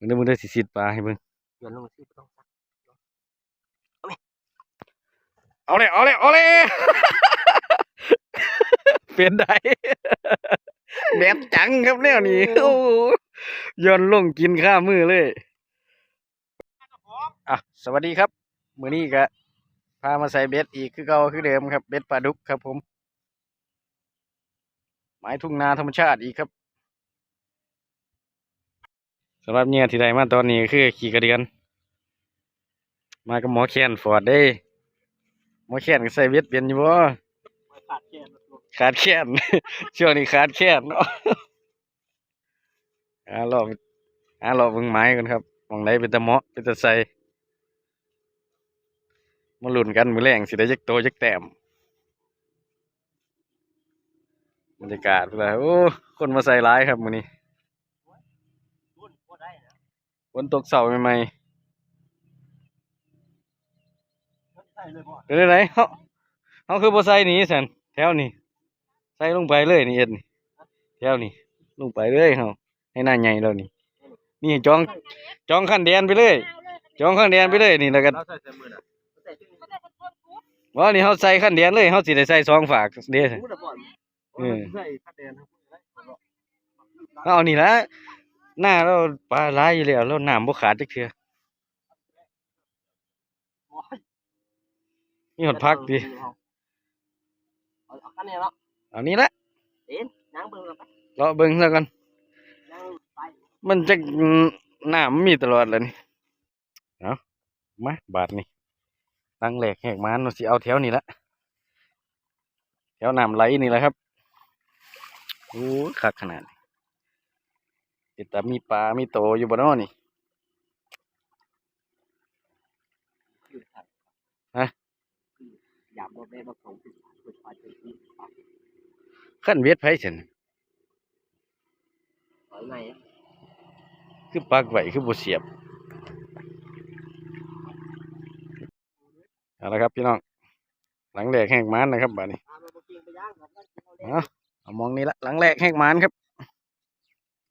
มึงได้มึงได้สิสิดปลาให้เบิ่งโยนลงสิบ่ต้องซักเอาเลยเอาเลยเอาเลยเป็นได้แบบจังครับแนวนี้โอ้โหย้อนลงกินข้ามือเลยอะสวัสดีครับมื้อนี้ก็พามาใส่เบ็ดอีกคือเก่าคือเดิมครับ เบ็ดปลาดุกครับผม หมายทุ่งนาธรรมชาติอีกครับ สำหรับเนี่ยที่ได้มาตอนนี้คือขี่กระเดือน มากับหมอแคนฟอร์ดเด้หมอแคนก็ใส่เบ็ดเป็นอยู่บ่ขาดแค้นลูกขาดแค้นช่วงนี้ขาดแคนเนาะอ่ารอบอ่ารอบเบิ่งไม้กันครับมองไหนเป็นตะเหมาะเป็นตะใส่มาหลุนกันมือแรงสิได้จักโตจักแต้มบรรยากาศเวลาโอ้คนมาใส่ร้ายครับมือนี้ ฝนตกเสาใหม่ใส่เลยบ่ๆเป็นจังไดเฮาเฮาคือบ่ใส่หนีซั่นแถวนี้ใส่ลงไปเลยนี่เอ็ดนี่แถวนี้ลงไปเลยเฮาให้หน้าใหญ่แล้วนี่นี่จองจองคันแดนไปเลย จองคันแดนไปเลยนี่แล้วก็เราใส่ใส่มือน่ะใส่ที่มือว่านี่เฮาใส่คันแดนเลยเฮาสิได้ใส่สองฝากเด้อรู้น่ะบ่เออใส่คันแดนครับเอานี่ละ หน้าเราปลาหลายอยู่แล้วเราน้ำบ่ขาดจักเทื่อนี่หดพักดิเอาเอาคันนี้เนาะเอานี้ละเด่นนั่งเบิ่งแล้วไปรอเบิ่งซะกันนั่งไปมันจะน้ำมันมีตลอดเลยนี่เอามาบาทนี่ตั้งแหลกแหกมานเราสิเอาแถวนี้ละแถวน้ำไหลนี่แหละครับโอ้คักขนาดนี้ ติดตามีปลา มีโตอยู่บ่เนาะนี่อยู่ครับฮะอย่าบ่แม่บ่ของผู้ผู้ชายจะกินปากขั้นเวียดไผฉันหอยใหม่อะคือปลักไว้คือบ่เสียบเอาละครับพี่น้อง หลังแหลกแหกมานนะครับบาดนี้ตามมาบ่กินไปย่างครับนั่นเอาเลยเอาเอามองนี่ละหลังแหลกแหกมานครับ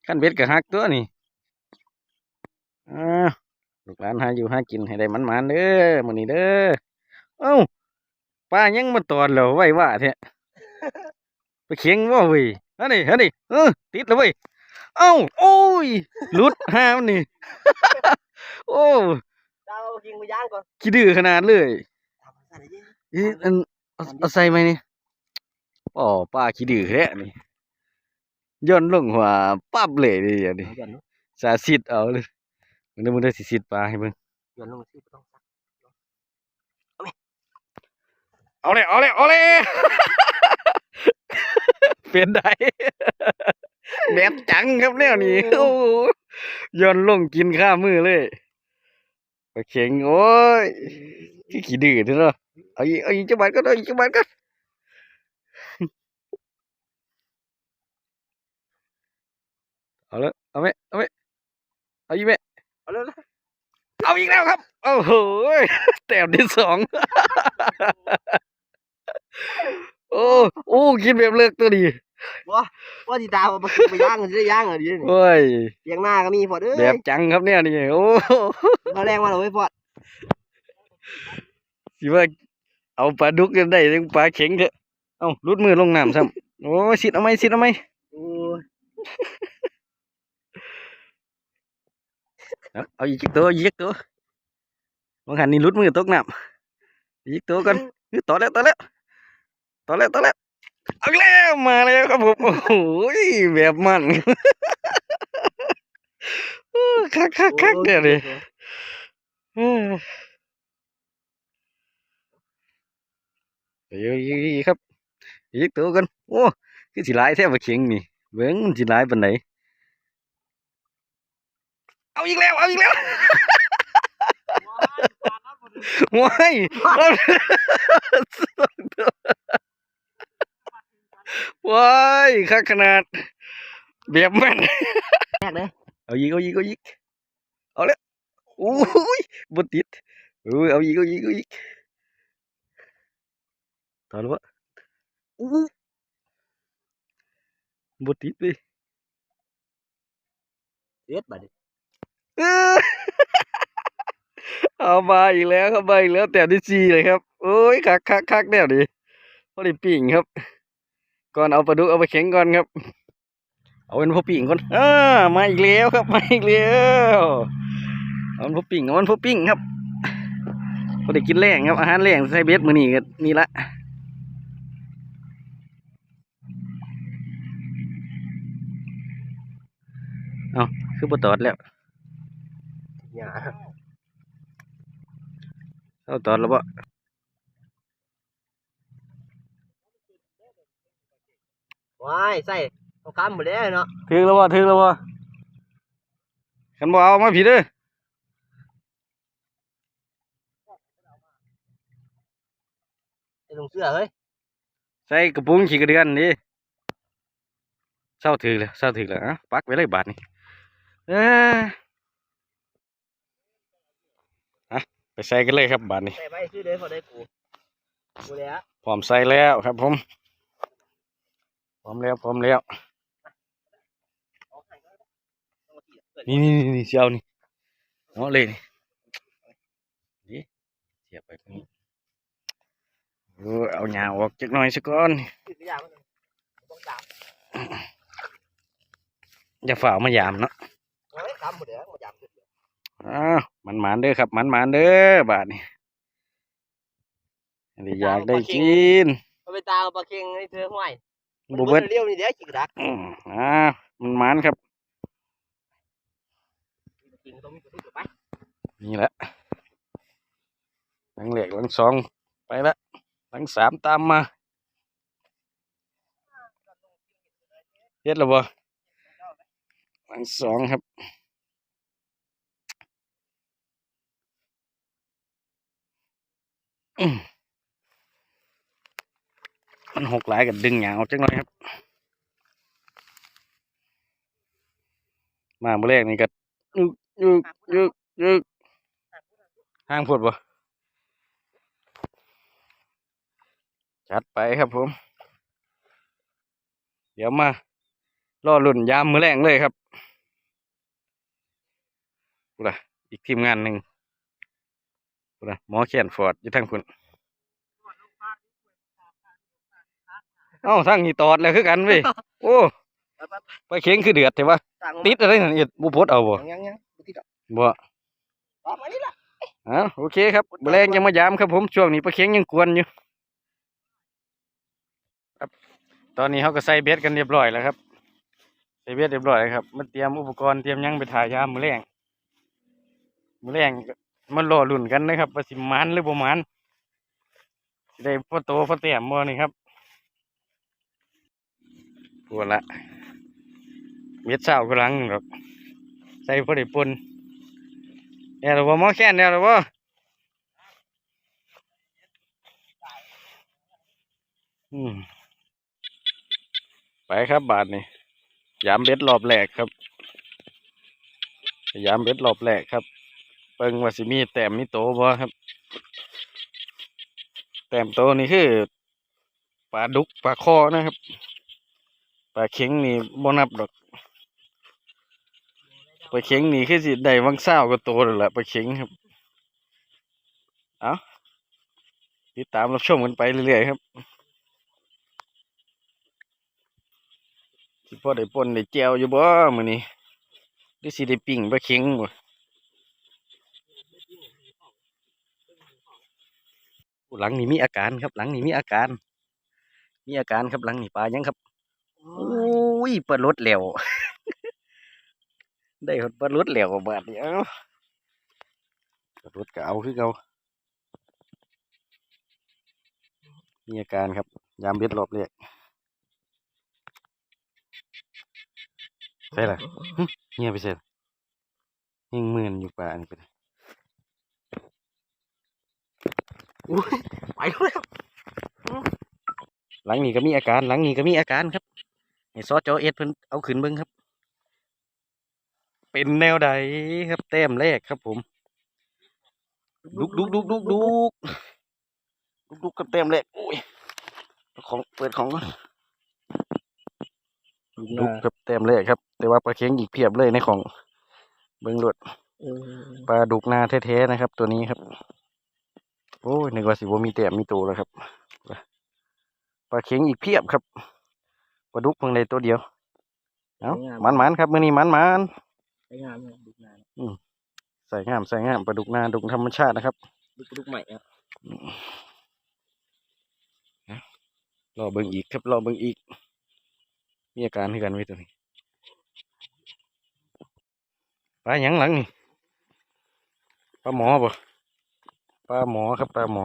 ขั้นเวียดก็ฮักตัวนี่อ่าลูกหลานหาอยู่หากินให้ได้มันมันๆเด้อมื้อนี้เด้อเอ้าปลายังมาตอนแล้วไว้ว่าแท้ไปเคียงว่าเว้ยอันนี้อันนี้เออติดแล้วเว้ยเอ้าโอ้ยหลุดหามนนี่โอ้ตามมาบ่กินไปย่างก่อนขี้ดื้อขนาดเลยตามมาใส่เลยเอ๊ะอันเอาเอาใส่ไหมนี่อ๋อป้าขี้ดื้อแท้นี่ ย่นลงหัวปั๊บเลยดิอันนี้เอาหย่อนเนาะสาสิดเอาเลยมึงได้มึงได้สิสิดปลาให้เบิ่งหย่อนลงสิบ่ต้องซักเอาเลยเอาเลยเอาเลยเป็นได้แบบจังครับแนวนี้โอ้โหย่นลงกินข้ามือเลยปลาเข็งโอ้ยขี้ขี้ดื้อเด้อเนาะเอาอีกเอาอีกจังหวัดก็ได้อีกจังหวัดก็ เอาละเอาไหมเอาไหมเอาอีกไหมเอาเลยนะเอาอีกแล้วครับโอ้โหแต้มที่สองโอ้โอ้กินแบบเลิกตัวดีว่าสิตามมากินไปย่างสิได้ย่างเหรอดิโอ้ยเลี้ยงหน้าก็มีพอดเอ้ยแบบจังครับเนี่ยนี่โอ้มาแรงมาเลยเว้ยพอดสิว่าเอาปลาดุกกันได้ยังปลาเข็งเถอะเอ้ารุดมือลงน้ำซ้ำโอ้สิดเอาไหมสิดเอาไหมโอ้ ยเอาเอาอีกตัวอีกตัวบางหันนี่รุดมือตกน้ำอีกตัวกันเฮ้ยต่อแล้วต่อแล้วต่อแล้วต่อแล้วเอาอีกแล้วมาแล้วครับผมโอ้โหแบบมันคักคักคักเนี่ยเลยเออเดี๋ยวอีกครับอีกตัวกันโอ้คือสิหลายแท้บ่เข็งนี่เบิ่งมันสิหลายปานไหน เอาอีกแล้ว เอาอีกแล้วว้ายว้ายคักขนาดแบบแม่นแรกเลยเอาอีกเอาอีกเอาอีกเอาแล้วโอ้ยบดติดเอ้ยเอาอีกเอาอีกเอาอีกตอนวะอู้บดติดเลยเด็ดบัดนี้ เอามาอีกแล้วครับมาอีกแล้วแต่ที่สี่เลยครับโอ้ยคักคักคักแนวดิพอดีปิ่งครับ ก่อนเอาปลาดุกเอาไปเข็งก่อนครับ เอาเป็นพอปิ่งก่อนอ่ามาอีกแล้วครับมาอีกแล้วเอาเป็นพอปิ่งเอาเป็นพอปิ่งครับพอด้กินแรงครับอาหารแรงใส่เบ็ดมือนี่ก็นี่ละเอาคือปตอดแล้ว อย่าเอาตอดแล้วบ่ว้ายใส่เอาคำหมดแล้วเนาะถึงแล้วบ่ถึงแล้วบ่ขันบ่เอามาผิดเด้อไอ้ลงเสื้อเฮ้ย ใส่กระปุงขี้กระเดือนนี่เศร้าถือแล้วเศร้าถือแล้วอะปักไว้เลยบาทนี่เอ้ยอะไป ใส่กันเลยครับบาทนี่ใส่ไปซื้อเด้อพอได้กูกูแล้วพร้อมใส่แล้วครับผมพร้อมแล้วพร้อมแล้วเอาให้ก็ได้ต้องมาที่เปิดนี่นี่นี่นี่เชียวนี่เอาเลยนี่นี่เสียบไปตรงนี้เออเอาหญ้าออกจักหน่อยสักก่อนติดกระยามันต้องจับอย่าฝ่าเอามายามเนาะ อ้าวมันหมานเด้อครับ มันหมานเด้อบาทนี่อันนี้อยากได้กินเอาไปตาเอาปลาเค็งให้เธอห้วยบุเบิดเลี้ยวนี่เดี๋ยวจิกดักอืมอ่ามันหมานครับกินต้องมีตัวนี้ไปนี่แหละหลังเหล็กหลังสองไปละหลังสามตามมาเฮ็ดแล้วบ่หลังสองครับ มมันหกหลายกับดึงหยางออกจังหน่อยครับ มาเมื่อแรกนี่ก็ยึกยึกยึกยึกห้างพูดบ่จัดไปครับผม เดี๋ยวมา รอลุ่นยามมือแรงเลยครับกูละอีกทีมงานหนึ่ง กูละหมอแขนฟอร์ดอยู่ทางคุณเอ้าทางนี้ตอดแล้วคือกันเว้ยโอ้ไปเข็งคือเดือดแต่ว่าสั่งติดอะไรนั่นอีกบุพดเอาบ่ยังยังยังติดอะบ่ต่อมานี่ละอ้าวโอเคครับแมลงยังมายามครับผมช่วงนี้ปลาเข็งยังกวนอยู่ครับตอนนี้เขาก็ใส่เบ็ดกันเรียบร้อยแล้วครับใส่เบ็ดเรียบร้อยแล้วครับมาเตรียมอุปกรณ์เตรียมหยังไปถ่ายยามมือแรงมือแรง มันรอลุ่นกันนะครับว่าสิมันหรือบ่มันสิได้พ่อโตพ่อแต้มบ่นี่ครับปวดละเม็ดเศร้ากำลังหรอกใส่พอด้ปนแน่หรือบ่หมอแค้นแน่หรือบ่อืมไปครับบาทนี่ยามเบ็ดรอบแรกครับ ยามเบ็ดรอบแรกครับ เปิงว่าสิมีแต้มมีโตบ่ครับ แต้มโตนี่คือปลาดุกปลาคอนะครับปลาเข็งนี่บ่นับดอกปลาเข็งนี่คือสิได้วังเศร้าก็โตแล้วแหละปลาเข็งครับเอาติดตามรับชมกันไปเรื่อยๆครับสิพ่อได้ปนได้แจวอยู่บ่มื้อนี้หรือสิได้ปิ้งปลาเข็งบ่ หลังนี่มีอาการครับ หลังนี่มีอาการ มีอาการครับหลังนี่ปลายังครับโอ้ยปลาลดแล้วได้หดปลาลดแล้วบาดนี้เอ้าปลาลดก็เอาคือเก่ามีอาการครับ ยามเบ็ดรอบเรียกใช่ล่ะหึเงียบไปเสร็จยังเมือนอยู่ป่านี่ไปเลย ไปแล้วหลังนี้ก็มีอาการ หลังนี้ก็มีอาการครับให้ซอจอเอ็ดเพิ่นเอาขึ้นเบิ่งครับ เป็นแนวใดครับแต้มแรกครับผมดุกดุกดุกดุกดุกดุกดุกกับแต้มแรกโอ้ยเอาของเปิดของก่อนดุกกับแต้มแรกครับ แต่ว่าปลาเค็งอีกเพียบเลยในของเบิ่งรวดเออปลาดุกนาแท้ๆนะครับ ตัวนี้ครับ โอ้ยนึกว่าสิบ่มีแต้มมีตัวแล้วครับปลาเข็งอีกเพียบครับปลาดุกเพิ่งได้ตัวเดียวเอ้ามันมันๆครับมื้อนี้มันมันใช้งานเลยดุกนานๆใส่งามใส่งามปลาดุกนาดุกธรรมชาตินะครับดุกดุกใหม่ครับรอเบิ่งอีกครับรอเบิ่งอีก มีอาการคือกันไว้ตัวนี้ปลาหยังหลังนี่ปลาหมอบ่ ปลาหมอครับปลาหมอ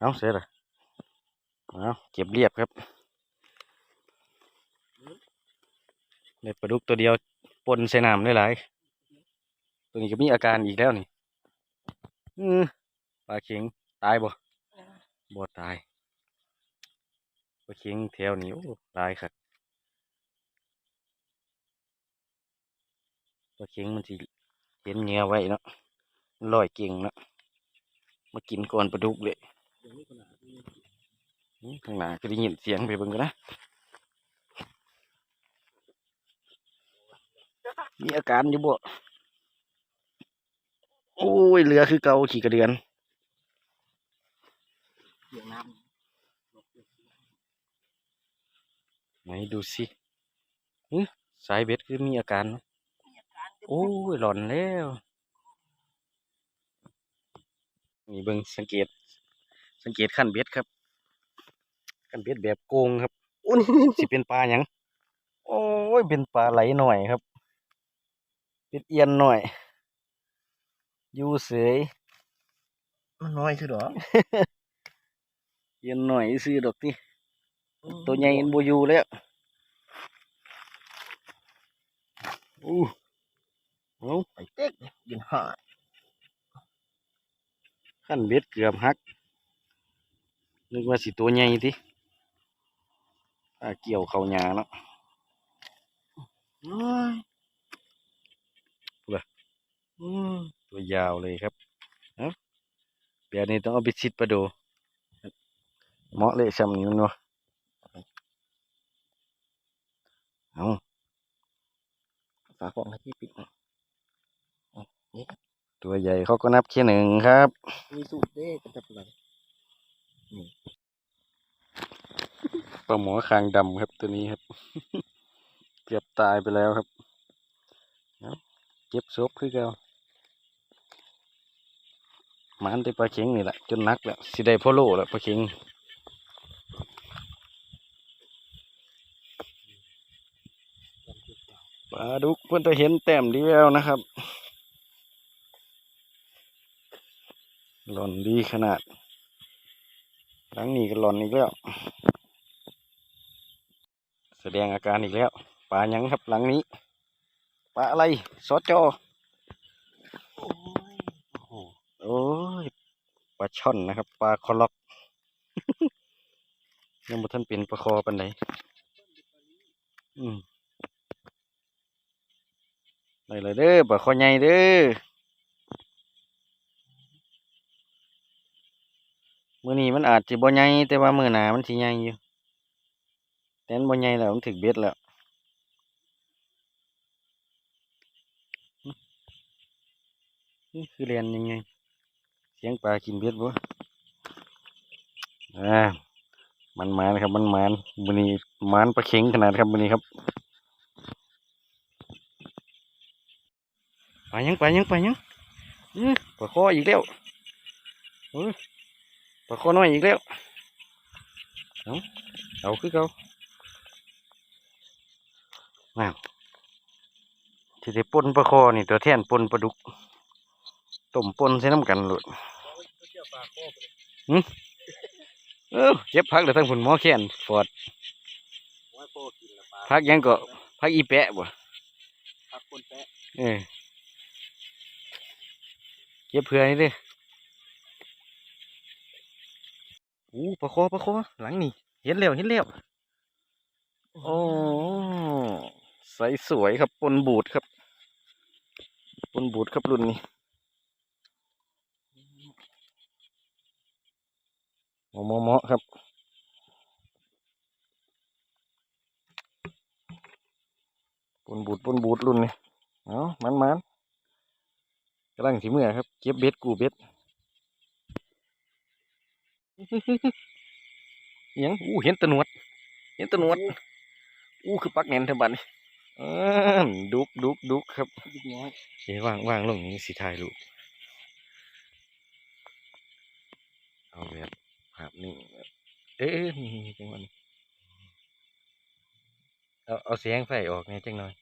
เอาเสร็จละเอาเก็บเรียบครับได้ปลาดุกตัวเดียวปนใส่น้ำได้หลายตัวนี้ก็มีอาการอีกแล้วนี่ปลาเข็งตายบ่บ่ตายปลาเค็งแถวนี้โอ้ลายครับปลาเค็งมันสิเห็นเหงื่อไว้เนาะลอยเก่งเนาะ มากินก่อนปลาดุกเลยข้างหน้าก็ได้ยินเสียงไปเบิ่งกันนะมีอาการอยู่บ่โอ้ยเรือคือเกาขี่กระเดือนไหนดูสิสายเบ็ดคือมีอาการ โอ้ยหลอนแล้ว นี่เบิ่งสังเกต สังเกตขั้นเบ็ดครับขั้นเบ็ดแบบโกงครับอุ้ยสิเป็นปลาหยังโอ้ยเป็นปลาไหลหน่อยครับ เป็นเอียนหน่อย อยู่เสยำมันน้อยคือหรอเอียนหน่อยซื้อดอกที่ตัวใหญ่บ่อยู่แล้วอู้เอาไอ้เต็กยินหา ขั้นเบ็ดเกือบหัก นึกว่าสิตัวใหญ่ติถ้าเกี่ยวเขาหญ้าเนาะน้อยอืมตัวยาวเลยครับเอ้าเดี๋ยวนี้ต้องเอาไปชิดประดูเหมาะเลยซ้ำนี้มันวะเอาฝากของให้ที่ปิดนี่ ตัวใหญ่เขาก็นับแค่หนึ่งครับ มีสูตรเด้กับจับอะไรปลาหมอคางดำครับตัวนี้ครับ เกือบตายไปแล้วครับเอาเก็บศพคือเก่าหมันได้ปลาเข็งนี่แหละจนนักแล้วสิได้พ่อโลแล้วปลาเข็งปลาดุกเพื่อนจะเห็นแต้มเดียวนะครับ หล่นดีขนาดหลังนี้ก็หล่อนอีกแล้ว แสดงอาการอีกแล้วปลายังครับหลังนี้ปลาอะไรซอจอโอ้ยโอ้ปลาช่อนนะครับปลาคอล็อกยังบ่ทันเป็นปลาคอปันไดอืมได้เลยเด้อปลาคอใหญ่เด้อ มันอาจสิบ่ใหญ่แต่ว่ามือหนามันสิใหญ่อยู่แต่มันบ่ใหญ่แล้วมันถึกเบ็ดแล้วนี่คือเรียนยังไง เสียงปลากินเบ็ดบ่อ่ามันมานครับมันมานมือนี้มานปลาเข็งขนาดครับมือนี้ครับปยังไปยังไปยังอื้อปลาคออีกแล้วเออาคอน้อยอีกแล้วเอาเอาคือเก่าว้าวที่ได้ปนปลาคอนี่ตัวแทนปนปลาดุกต้มปนใส่น้ำกันโลดเออเก็บพักเดี๋ยวทั้งผุนหมอแขนฟอดว่าโปกินละปลาพักหยังก็พักอีแปะบ่พักคนแปะเออเก็บเผื่อนี่เด้อ อู้ปลาคอปลาคอหลังนี่เห็นแล้วเห็นแล้วโอ้ใสสวยครับปนบูดครับปนบูดครับรุ่นนี้เหมาะเหมาะๆครับปนบูดปนบูดรุ่นนี้เอามันมันกำลังสิเมื่อครับ เก็บเบ็ดกูเบ็ดอิห ยังอู้เห็นแตะหนวด เห็นแตะหนวด อู้คือปักแน่นเทบัดนอ่าดุกดุกดุกครับนิดน้อยเดี๋ยววางวางลงนี้สิถ่ายรูปเอาแบบภาพนิ่งแบบเอ๊ะนี่นี่จังหวะนี้เอาเอาเสียงไฟออกไงจังหน่อย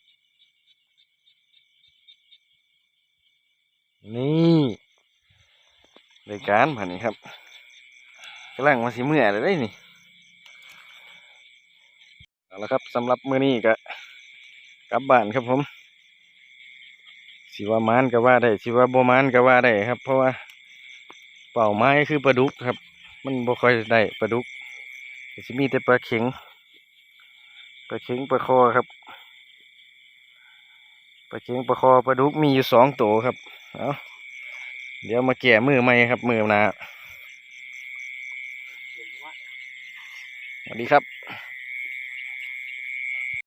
นี่รายการผ่านนี้ครับกำลังมาสิเมื่อเลยได้นี่เอาละครับสำหรับมื้อนี้ก็กลับบ้านครับผมสิว่ามานก็ว่าได้สิว่าโบมานก็ว่าได้ครับ เพราะว่าเป่าไม้คือปลาดุกครับ มันบ่ค่อยได้ปลาดุกก็สิมีแต่ปลาเข็งปลาเข็งปลาคอครับปลาเข็งปลาคอปลาดุกมีอยู่สองตัวครับเอาเดี๋ยวมาแก่มือใหม่ครับมือหนา สวัสดีครับ